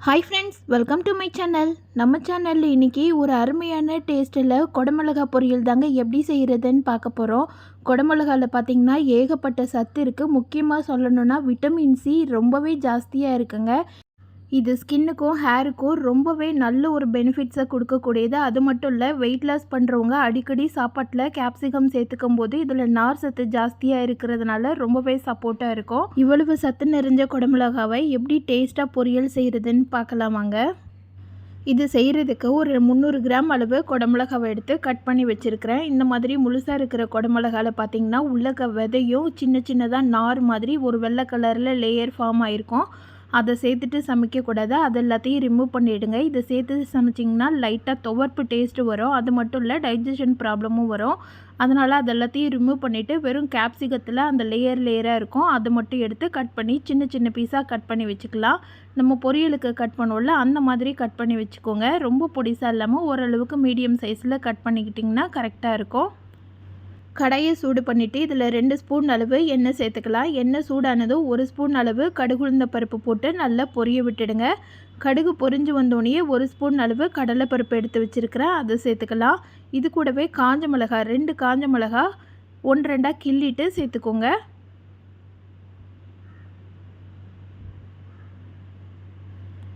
Hi friends welcome to my channel நம்ம சேனலில் இன்றைக்கி ஒரு அருமையான டேஸ்ட்டில் குடமிளகா பொரியல் தாங்க எப்படி செய்கிறதுன்னு பார்க்க போகிறோம் குடமிளகாவில் பார்த்திங்கன்னா ஏகப்பட்ட சத்து இருக்குது முக்கியமாக சொல்லணுன்னா விட்டமின் சி ரொம்பவே ஜாஸ்தியாக இருக்குங்க. இது ஸ்கின்னுக்கும் ஹேருக்கும் ரொம்பவே நல்ல ஒரு பெனிஃபிட்ஸை கொடுக்கக்கூடியது. அது மட்டும் இல்லை வெயிட் லாஸ் பண்ணுறவங்க அடிக்கடி சாப்பாட்டில் கேப்சிகம் சேர்த்துக்கும் போது இதில் நார் சத்து ஜாஸ்தியாக இருக்கிறதுனால ரொம்பவே சப்போர்ட்டாக இருக்கும். இவ்வளவு சத்து நிறைஞ்ச குடமிளகாவை எப்படி டேஸ்ட்டாக பொரியல் செய்கிறதுன்னு பார்க்கலாமாங்க இது செய்கிறதுக்கு ஒரு முந்நூறு கிராம் அளவு குடமிளகாவை எடுத்து கட் பண்ணி வச்சுருக்கிறேன். இந்த மாதிரி முழுசாக இருக்கிற குடமிளகாவில் பார்த்திங்கன்னா உள்ளக்க விதையும் சின்ன சின்னதாக நார் மாதிரி ஒரு வெள்ளை கலரில் லேயர் ஃபார்ம் ஆகிருக்கும் அதை சேர்த்துட்டு சமைக்கக்கூடாது அது எல்லாத்தையும் ரிமூவ் பண்ணிவிடுங்க இதை சேர்த்து சமைச்சிங்கன்னா லைட்டாக துவர்ப்பு டேஸ்ட்டு வரும். அது மட்டும் இல்லை டைஜஷன் ப்ராப்ளமும் வரும். அதனால் அது எல்லாத்தையும் ரிமூவ் பண்ணிவிட்டு வெறும் கேப்சிகத்தில் அந்த லேயர் லேயராக இருக்கும். அதை மட்டும் எடுத்து கட் பண்ணி சின்ன சின்ன பீஸாக கட் பண்ணி வச்சுக்கலாம். நம்ம பொரியலுக்கு கட் பண்ணுவோம்ல அந்த மாதிரி கட் பண்ணி வச்சுக்கோங்க. ரொம்ப பொடிசாக இல்லாமல் ஓரளவுக்கு மீடியம் சைஸில் கட் பண்ணிக்கிட்டிங்கன்னா கரெக்டாக இருக்கும். கடையை சூடு பண்ணிவிட்டு இதில் ரெண்டு ஸ்பூன் அளவு எண்ணெய் சேர்த்துக்கலாம். எண்ணெய் சூடானதும் ஒரு ஸ்பூன் அளவு கடுகுழுந்த பருப்பு போட்டு நல்லா பொரிய விட்டுடுங்க. கடுகு பொரிஞ்சு வந்தோடனே ஒரு ஸ்பூன் அளவு கடலைப்பருப்பு எடுத்து வச்சுருக்கிறேன். அதை சேர்த்துக்கலாம். இது கூடவே காஞ்ச மிளகா ரெண்டு காஞ்ச மிளகா ஒன்று ரெண்டாக கிள்ளிட்டு சேர்த்துக்கோங்க.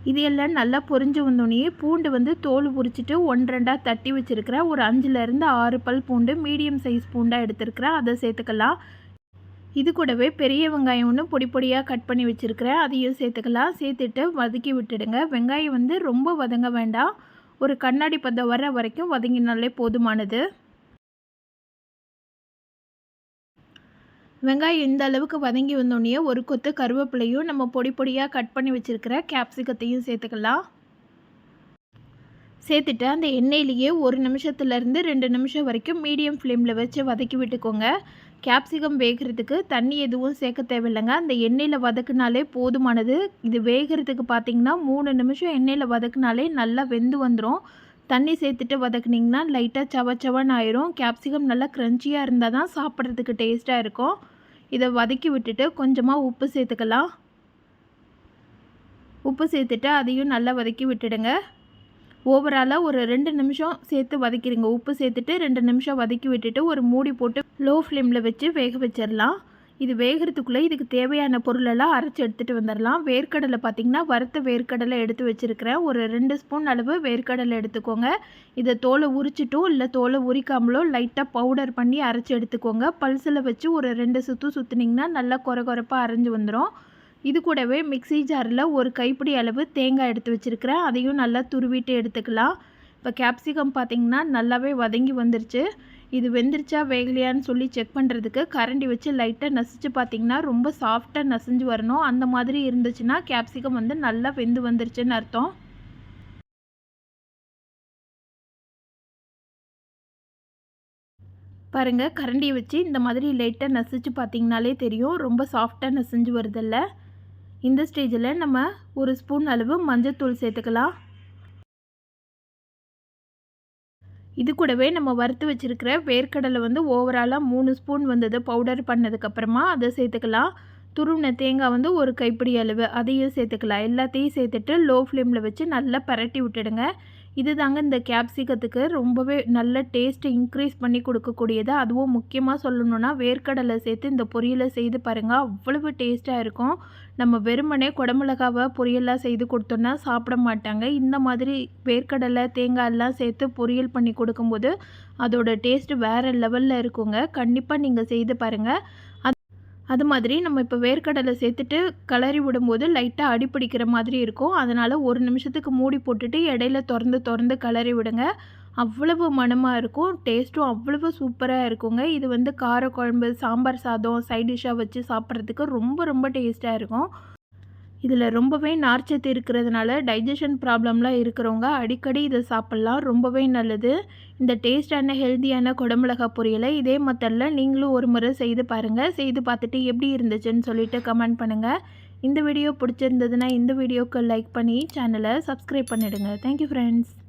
இது எல்லாம் நல்லா பொரிஞ்சு வந்தோடனே பூண்டு வந்து தோல் உரிச்சிட்டு ஒன்றெண்டாக தட்டி வச்சுருக்கிறேன் ஒரு அஞ்சுலேருந்து ஆறு பல் பூண்டு மீடியம் சைஸ் பூண்டாக எடுத்துருக்கிறேன் அதை சேர்த்துக்கலாம். இது கூடவே பெரிய வெங்காயம் ஒன்று பொடி பொடியாக கட் பண்ணி வச்சுருக்கிறேன் அதையும் சேர்த்துக்கலாம். சேர்த்துட்டு வதக்கி விட்டுடுங்க. வெங்காயம் வந்து ரொம்ப வதங்க வேண்டாம். ஒரு கண்ணாடி பதம் வர வரைக்கும் வதங்கினாலே போதுமானது. வெங்காயம் இந்த அளவுக்கு வதங்கி வந்தோடனே ஒரு கொத்து கருவேப்பிலையும் நம்ம பொடி பொடியாக கட் பண்ணி வச்சுருக்கிற கேப்சிகத்தையும் சேர்த்துக்கலாம். சேர்த்துட்டு அந்த எண்ணெயிலேயே ஒரு நிமிஷத்துலேருந்து ரெண்டு நிமிஷம் வரைக்கும் மீடியம் ஃப்ளேமில் வச்சு வதக்கி விட்டுக்கோங்க. கேப்சிகம் வேகிறதுக்கு தண்ணி எதுவும் சேர்க்க தேவையில்லைங்க. அந்த எண்ணெயில் வதக்குனாலே போதுமானது. இது வேகிறதுக்கு பார்த்திங்கன்னா மூணு நிமிஷம் எண்ணெயில் வதக்குனாலே நல்லா வெந்து வந்துடும் தண்ணி சேர்த்துட்டு வதக்குனிங்கன்னா லைட்டாக சவ சவன்னு ஆயிரும். கேப்சிகம் நல்லா க்ரன்ச்சியாக இருந்தால் தான் சாப்பிட்றதுக்கு டேஸ்ட்டாக இருக்கும். இதை வதக்கி விட்டுட்டு கொஞ்சமாக உப்பு சேர்த்துக்கலாம். உப்பு சேர்த்துட்டு அதையும் நல்லா வதக்கி விட்டுடுங்க. ஓவராலாக ஒரு ரெண்டு நிமிஷம் சேர்த்து வதக்கிடுங்க. உப்பு சேர்த்துட்டு ரெண்டு நிமிஷம் வதக்கி விட்டுட்டு ஒரு மூடி போட்டு லோ ஃப்ளேமில் வச்சு வேக வச்சிடலாம். இது வேகிறதுக்குள்ளே இதுக்கு தேவையான பொருளெல்லாம் அரைச்சி எடுத்துகிட்டு வந்துடலாம் வேர்க்கடலை பார்த்திங்கன்னா வறுத்த வேர்க்கடலை எடுத்து வச்சுருக்கிறேன் ஒரு ரெண்டு ஸ்பூன் அளவு வேர்க்கடலை எடுத்துக்கோங்க. இதை தோலை உரிச்சிட்டோ இல்லை தோலை உரிக்காமலோ லைட்டாக பவுடர் பண்ணி அரைச்சி எடுத்துக்கோங்க. பல்சில் வச்சு ஒரு ரெண்டு சுற்று சுற்றுனிங்கன்னா நல்லா குறை குறைப்பாக அரைஞ்சி வந்துடும் இது கூடவே மிக்சி ஜாரில் ஒரு கைப்பிடி அளவு தேங்காய் எடுத்து வச்சுருக்கிறேன் அதையும் நல்லா துருவிட்டு எடுத்துக்கலாம். இப்போ கேப்சிகம் பார்த்திங்கன்னா நல்லாவே வதங்கி வந்துருச்சு. இது வெந்துருச்சா வேகலையான்னு சொல்லி செக் பண்ணுறதுக்கு கரண்டி வச்சு லைட்டாக நசிச்சு பார்த்திங்கன்னா ரொம்ப சாஃப்டாக நசிஞ்சு வரணும். அந்த மாதிரி இருந்துச்சுன்னா கேப்சிகம் வந்து நல்லா வெந்து வந்துருச்சுன்னு அர்த்தம். பாருங்கள் கரண்டியை வச்சு இந்த மாதிரி லைட்டாக நசிச்சு பார்த்திங்கனாலே தெரியும். ரொம்ப சாஃப்டாக நசிஞ்சு வருதில்ல. இந்த ஸ்டேஜில் நம்ம ஒரு ஸ்பூன் அளவு மஞ்சள் தூள் சேர்த்துக்கலாம். இது கூடவே நம்ம வறுத்து வச்சுருக்கிற வேர்க்கடலை வந்து ஓவராலாக மூணு ஸ்பூன் வந்தது பவுடர் பண்ணதுக்கப்புறமா அதை சேர்த்துக்கலாம். துருவின தேங்காய் வந்து ஒரு கைப்பிடி அளவு அதையும் சேர்த்துக்கலாம். எல்லாத்தையும் சேர்த்துட்டு லோ ஃப்ளேமில் வச்சு நல்லா பரட்டி விட்டுடுங்க. இது தாங்க இந்த கேப்சிகத்துக்கு ரொம்பவே நல்ல டேஸ்ட்டை இன்க்ரீஸ் பண்ணி கொடுக்கக்கூடியது அதுவும் முக்கியமாக சொல்லணுன்னா வேர்க்கடலை சேர்த்து இந்த பொரியலை செய்து பாருங்கள் அவ்வளவு டேஸ்ட்டாக இருக்கும். நம்ம வெறுமனே குடமிளகாவை பொரியலாக செய்து கொடுத்தோன்னா சாப்பிட மாட்டாங்க. இந்த மாதிரி வேர்க்கடலை தேங்காயெல்லாம் சேர்த்து பொரியல் பண்ணி கொடுக்கும்போது அதோட டேஸ்ட்டு வேறு லெவலில் இருக்குங்க. கண்டிப்பாக நீங்கள் செய்து பாருங்கள் அது மாதிரி நம்ம இப்போ வேர்க்கடலை சேர்த்துட்டு கலரி விடும்போது லைட்டாக அடிப்பிடிக்கிற மாதிரி இருக்கும். அதனால் ஒரு நிமிஷத்துக்கு மூடி போட்டுட்டு இடையில திறந்து திறந்து கலரி விடுங்க. அவ்வளவு மனமாக இருக்கும். டேஸ்ட்டும் அவ்வளவு சூப்பராக இருக்குங்க. இது வந்து காரக்குழம்பு சாம்பார் சாதம் சைட் டிஷ்ஷாக வச்சு சாப்பிட்றதுக்கு ரொம்ப ரொம்ப டேஸ்ட்டாக இருக்கும். இதில் ரொம்பவே நார்ச்சத்து இருக்கிறதுனால டைஜஷன் ப்ராப்ளம்லாம் இருக்கிறவங்க அடிக்கடி இதை சாப்பிட்லாம். ரொம்பவே நல்லது. இந்த டேஸ்டான ஹெல்த்தியான குடமிளகா பொரியலை இதே மெத்தடில் நீங்களும் ஒரு முறை செய்து பாருங்கள் செய்து பார்த்துட்டு எப்படி இருந்துச்சுன்னு சொல்லிட்டு கமெண்ட் பண்ணுங்கள் இந்த வீடியோ பிடிச்சிருந்ததுன்னா இந்த வீடியோக்கு லைக் பண்ணி சேனலை சப்ஸ்கிரைப் பண்ணிவிடுங்க தேங்க்யூ ஃப்ரெண்ட்ஸ்